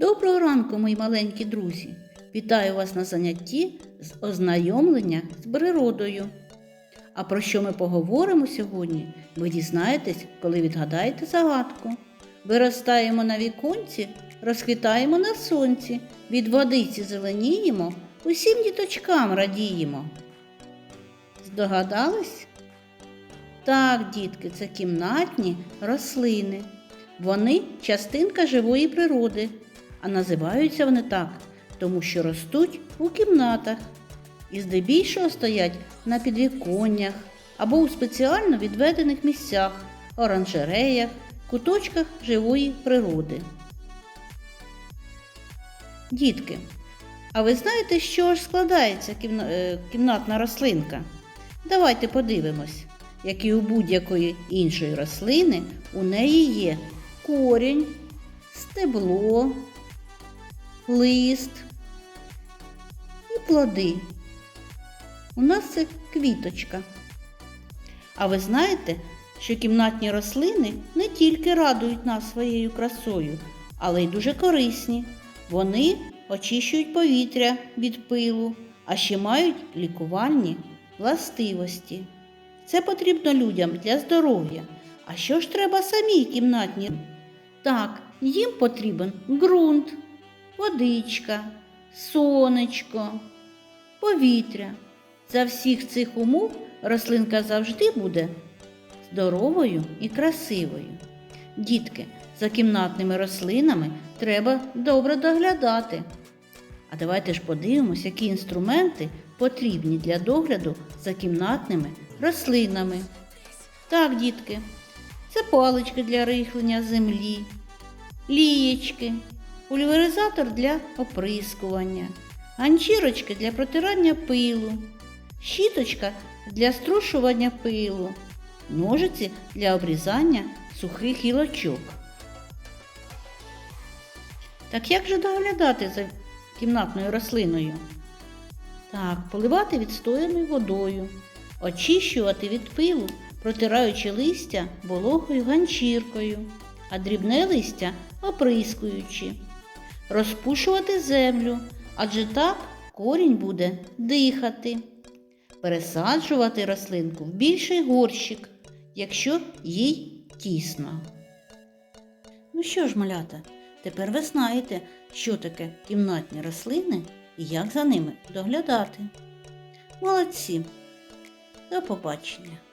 Доброго ранку, мої маленькі друзі! Вітаю вас на занятті з ознайомлення з природою. А про що ми поговоримо сьогодні, ви дізнаєтесь, коли відгадаєте загадку. Виростаємо на віконці, розквітаємо на сонці, від водиці зеленіємо, усім діточкам радіємо. Здогадались? Так, дітки, це кімнатні рослини. Вони частинка живої природи, а називаються вони так, тому що ростуть у кімнатах і здебільшого стоять на підвіконнях або у спеціально відведених місцях, оранжереях, куточках живої природи. Дітки, а ви знаєте, чого ж складається е, кімнатна рослинка? Давайте подивимось, як і у будь-якої іншої рослини, у неї є корінь, стебло, лист і плоди. У нас це квіточка. А ви знаєте, що кімнатні рослини не тільки радують нас своєю красою, але й дуже корисні. Вони очищують повітря від пилу, а ще мають лікувальні властивості. Це потрібно людям для здоров'я. А що ж треба самій кімнатні? Так, їм потрібен ґрунт, водичка, сонечко, повітря. За всіх цих умов рослинка завжди буде здоровою і красивою. Дітки, за кімнатними рослинами треба добре доглядати. А давайте ж подивимось, які інструменти потрібні для догляду за кімнатними рослинами. Так, дітки, це палички для рихлення землі, лієчки, пульверизатор для оприскування, ганчірочки для протирання пилу, щіточка для струшування пилу, ножиці для обрізання сухих гілочок. Так як же доглядати за кімнатною рослиною? Так, поливати відстояною водою, очищувати від пилу, протираючи листя вологою ганчіркою, а дрібне листя оприскуючи, розпушувати землю, адже так корінь буде дихати, пересаджувати рослинку в більший горщик, якщо їй тісно. Ну що ж, малята, тепер ви знаєте, що таке кімнатні рослини і як за ними доглядати. Молодці! До побачення!